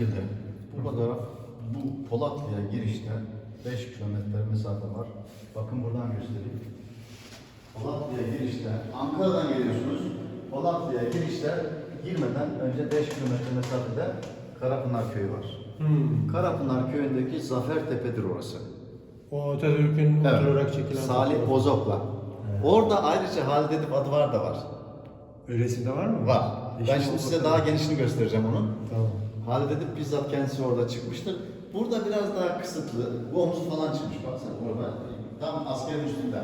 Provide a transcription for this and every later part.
şekilde. Bu fotoğraf bu Polatlı'ya girişte 5 kilometre mesafe var. Bakın buradan göstereyim. Polatlı'ya girişte, Ankara'dan geliyorsunuz. Polatlı'ya girişte girmeden önce 5 kilometre mesafede Karapınar Köyü var. Hmm. Karapınar Köyü'ndeki Zafer Tepe'dir orası. O Atatürk'ün Evet. oturarak çekilen Salih. Bozok'la. Orada ayrıca Halide Edip adı var da var. Öylesinde var mı? Var. Yeşil Ben şimdi size daha genişini göstereceğim onun. Tamam. Halide Edip bizzat kendisi orada çıkmıştır. Burada biraz daha kısıtlı. Bu omuz falan çıkmış. Baksana orada. Tam askerin üstünde.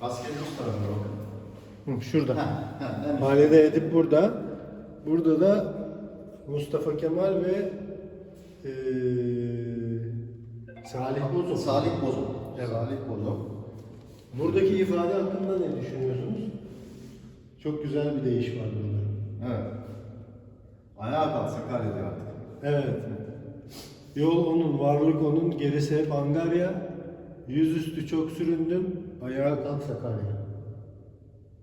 Askerin üst tarafında bakın. Hı, şurada. Ha, ha, en. Halide Edip burada. Burada da Mustafa Kemal ve eee Salih Bozok. Salih Bozok. Evet. Salih Bozok. Buradaki ifade hakkında ne düşünüyorsunuz? Çok güzel bir değiş var burada. Evet. Ayağa kalksak hallediyor artık. Evet. Yol onun, varlık onun, gerisi hep Angarya. Yüzüstü çok süründüm, ayağa kalk Sakarya.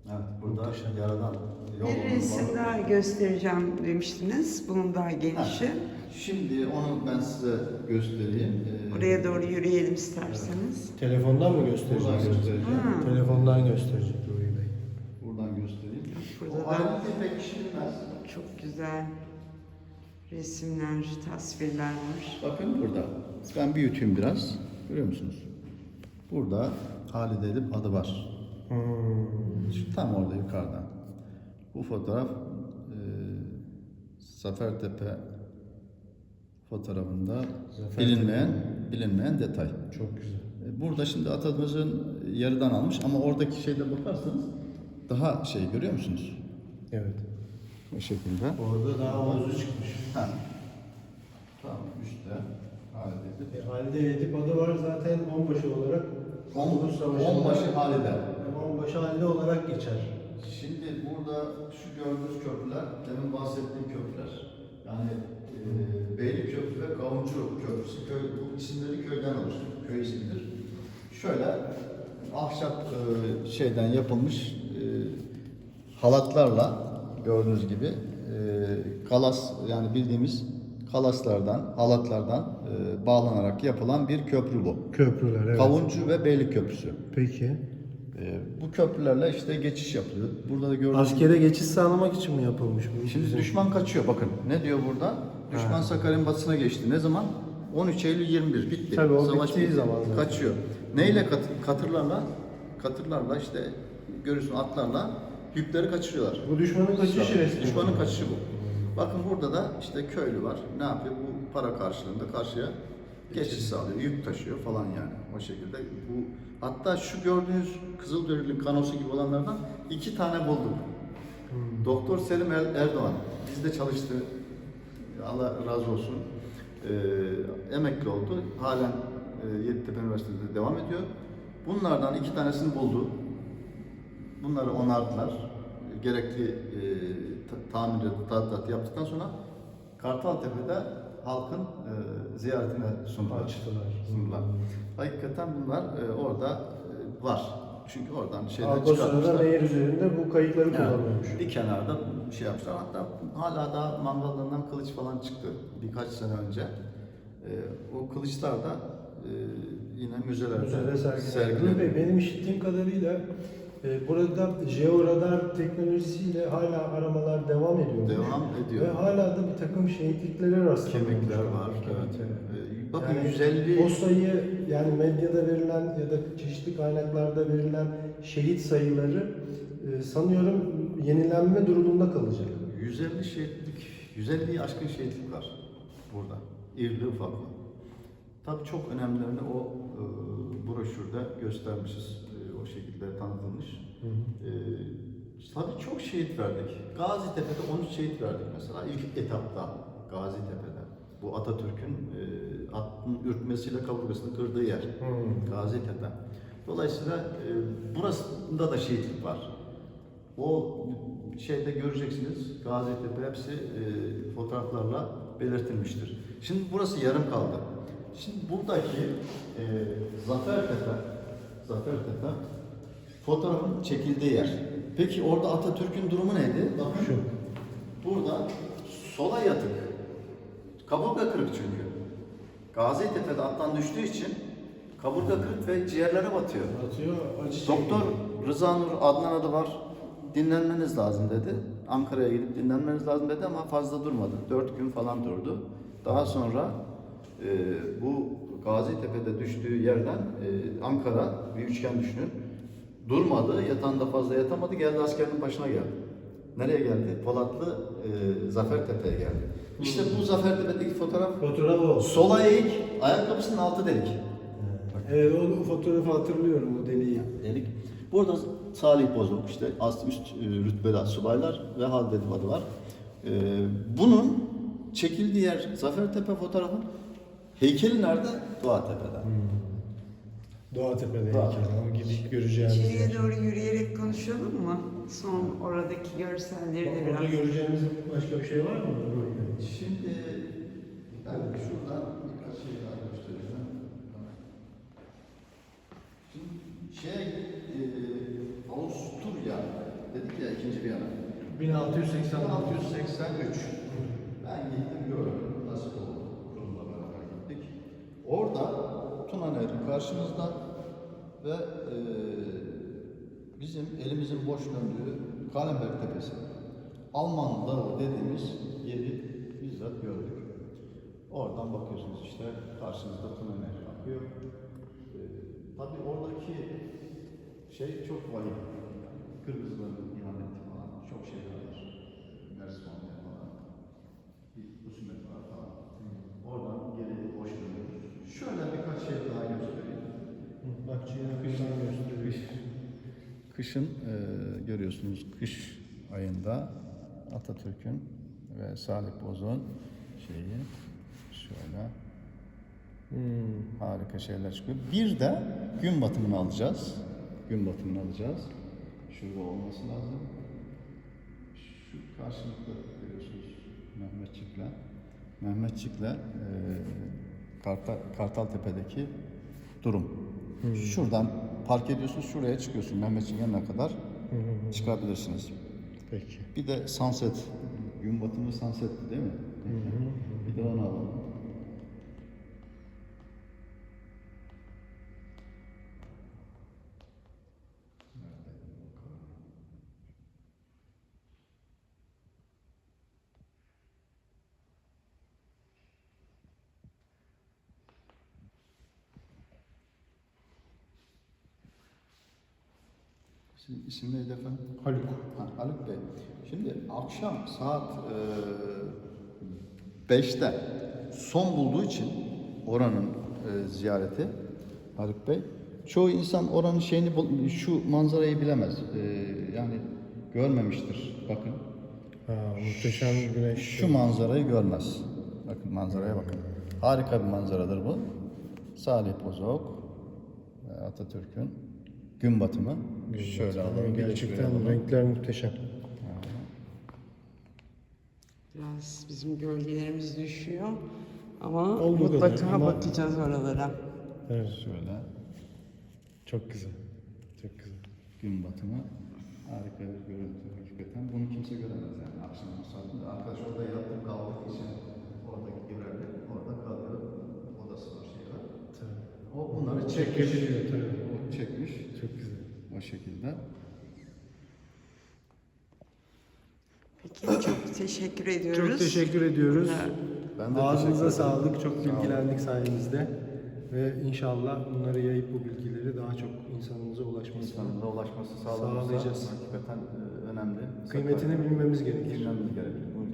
Evet, burada yaradan yol Bir resim var. daha göstereceğim demiştiniz. Bunun daha genişi. Şimdi onu ben size göstereyim. Ee, Oraya doğru yürüyelim isterseniz. Telefondan mı Buradan göstereceğiz? göstereceğim. Ha. Telefondan gösterecek Burada o da-. Çok güzel resimler, tasvirler var. Bakın burada. Ben büyüteyim biraz. Görüyor musunuz? Burada Halide Edip adı var. Hmm. Şu Tam orada yukarıda. Bu fotoğraf e, Zafertepe fotoğrafında Zafertepe. bilinmeyen bilinmeyen detay. Çok güzel. E, Burada şimdi atamızın yarıdan almış ama oradaki şeyde bakarsanız daha şey görüyor musunuz? Evet. O şekilde. Orada daha omuzu çıkmış. Ha. Tamam üstte Halide Edip. E, Halide Edip adı var zaten onbaşı olarak. On, Kurtuluş Savaşı'nda- onbaşı Halide. Yani onbaşı Halide olarak geçer. Şimdi burada şu gördüğünüz köprüler, demin bahsettiğim köprüler. Yani e, Beylik Köprü ve Kavuncu Köprüsü, köy, bu isimleri köyden alır, köy ismidir. Şöyle ahşap e, şeyden yapılmış e, halatlarla gördüğünüz gibi e, kalas yani bildiğimiz kalaslardan, halatlardan e, bağlanarak yapılan bir köprü bu. Köprüler evet. Kavuncu ve Beylik Köprüsü. Peki. E, bu köprülerle işte geçiş yapılıyor. Burada da gördüğünüz Askere geçiş sağlamak için mi yapılmış bu? Şimdi düşman kaçıyor bakın. Ne diyor burada? Düşman Ha. Sakarya'nın batısına geçti. Ne zaman? 13 Eylül 21 bitti. Tabii o bittiği zaman zaten. Kaçıyor. Neyle kat, katırlarla? Katırlarla işte görüyorsun atlarla yükleri kaçırıyorlar. Bu düşmanın kaçış resmi. Düşmanın kaçışı bu. Bakın burada da işte köylü var. Ne yapıyor? Bu para karşılığında karşıya geçiş sağlıyor. Yük taşıyor falan yani. O şekilde. Bu hatta şu gördüğünüz Kızılderili'nin kanosu gibi olanlardan iki tane bulduk. Hmm. Doktor Selim Er- Erdoğan bizde çalıştı. Allah razı olsun. Ee, emekli oldu. Halen e, Yeditepe Üniversitesi'nde devam ediyor. Bunlardan iki tanesini buldu. Bunları onardılar. Gerekli e, ta- tamir, tadilat yaptıktan sonra Kartaltepe'de halkın e, ziyaretine sundular. Açtılar. sundular. Hakikaten bunlar e, orada e, var. Çünkü oradan şeyler sırada çıkartmışlar. nehir üzerinde bu kayıkları Evet, kullanıyormuş. bir kenarda şey yapmışlar. Hatta hala da mangallarından kılıç falan çıktı birkaç sene önce. Ee, o kılıçlar da e, yine müzelerde Müzede sergileniyor. benim işittiğim kadarıyla e, burada jeoradar teknolojisiyle hala aramalar devam ediyor. Devam ediyor. Ve hala da bir takım şehitliklere rastlanıyor. Kemikler var. Evet. Ee, bakın 150 O sayı yani medyada verilen ya da çeşitli kaynaklarda verilen şehit sayıları e, sanıyorum yenilenme durumunda kalacak. 150 şehitlik, 150'yi aşkın şehitlik var burada. İrili ufaklı. Tabii çok önemlilerini o e, broşürde göstermişiz. O şekilde tanıtılmış. E, tabii çok şehit verdik. Gazitepe'de 13 şehit verdik mesela ilk etapta Gazitepe'de. Bu Atatürk'ün e, atın ürkmesiyle kaburgasını kırdığı yer. Hmm. Gazitepe. Dolayısıyla e, burasında da şehitlik var. O şeyde göreceksiniz Gaziantep hepsi e, fotoğraflarla belirtilmiştir. Şimdi burası yarım kaldı. Şimdi buradaki e, Zafertepe, Zafertepe fotoğrafın çekildiği yer. Peki orada Atatürk'ün durumu neydi? Bakın Şu. burada sola yatık Kaburga kırık çünkü. Gaziantep'te attan düştüğü için kaburga kırık ve ciğerlere batıyor. Atıyor, acı Doktor Rıza Nur Adnan adı var. Dinlenmeniz lazım dedi. Ankara'ya gidip dinlenmeniz lazım dedi ama fazla durmadı. Dört gün falan durdu. Daha sonra e, bu Gaziantep'te düştüğü yerden e, Ankara bir üçgen düşünün. Durmadı, yatağında fazla yatamadı, geldi askerin başına geldi. Nereye geldi? Polatlı e, Zafertepe'ye geldi. İşte bu Zafertepe'deki fotoğraf Fotoğraf o. sola eğik, ayakkabısının altı delik. Evet o fotoğrafı hatırlıyorum o deliği. dedik. Burada Salih Bozok, işte ast üst e, rütbeli subaylar ve Halide adı var. E, bunun çekildiği yer Zafertepe fotoğrafı. Heykeli nerede? Doğatepe'de. Doğa Tepe'de Doğa. heykel. O gidip göreceğimiz İçeriye yer. doğru yürüyerek konuşalım mı? Son oradaki görselleri de Orada biraz. göreceğimiz başka bir şey var mı? Şimdi yani şuradan birkaç şey daha göstereceğim. Şimdi şey, e, Avusturya dedik ya ikinci bir yana. 1680 1683. Ben gittim gördüm. Nasıl oldu? Kurumla beraber gittik. Orada Tuna Nehri karşımızda ve e, bizim elimizin boş döndüğü Kalenberg Tepesi. Alman Dağı dediğimiz yeri bizzat gördük. Oradan bakıyorsunuz işte karşınızda Tuna Nehri akıyor. E, tabii oradaki şey çok vahim. Kırgızların ihaneti falan çok şeyler var. Mersin'de falan. Bir husumet var falan. Oradan geri boş dönüyoruz. Şöyle birkaç şey daha göstereyim. Kıştan gösteriyor. Kışın e, görüyorsunuz kış ayında Atatürk'ün ve Salih Bozok'un şeyi şöyle Hmm. harika şeyler çıkıyor. Bir de gün batımını alacağız. Gün batımını alacağız. Şurada olması lazım. Şu karşılıklı görüyorsunuz Mehmetçik'le. Mehmetçik'le e, Kartal, Kartaltepe'deki durum. Şuradan park ediyorsunuz, şuraya çıkıyorsun. Mehmetçik'in yanına kadar çıkabilirsiniz. Peki. Bir de sunset, gün batımı sunset değil mi? Bir de onu alalım. İsim, isim neydi efendim? Haluk. Ha, Haluk Bey. Şimdi akşam saat e, 5'te son bulduğu için oranın e, ziyareti Haluk Bey. Çoğu insan oranın şeyini şu manzarayı bilemez. E, yani görmemiştir. Bakın. Ha, muhteşem güneş. Şu manzarayı görmez. Bakın manzaraya bakın. Harika bir manzaradır bu. Salih Bozok ve Atatürk'ün gün batımı. Şöyle alalım. Gerçekten alalım. renkler muhteşem. Biraz bizim gölgelerimiz düşüyor. Ama Olduğu mutlaka kadar ama- bakacağız oralara. Evet. Şöyle Çok güzel. Çok güzel. gün batımı harika bir görüntü hakikaten. Bunu kimse göremez yani akşam saatinde. Arkadaş orada yattım kaldık için oradaki görevli orada kalıyor. Odası var şey var. O bunları çekmiş. Çekebiliyor tabii. O çekmiş Çok güzel. O şekilde. Peki çok teşekkür ediyoruz. Çok teşekkür ediyoruz. Ben de Ağzınıza sağlık. Çok bilgilendik sayenizde. Ve inşallah bunları yayıp bu bilgileri daha çok insanımıza ulaşmasını, İnsanlara ulaşması Sağlayacağız. hakikaten e, önemli. kıymetini bilmemiz gerekir. bilmemiz gerekir.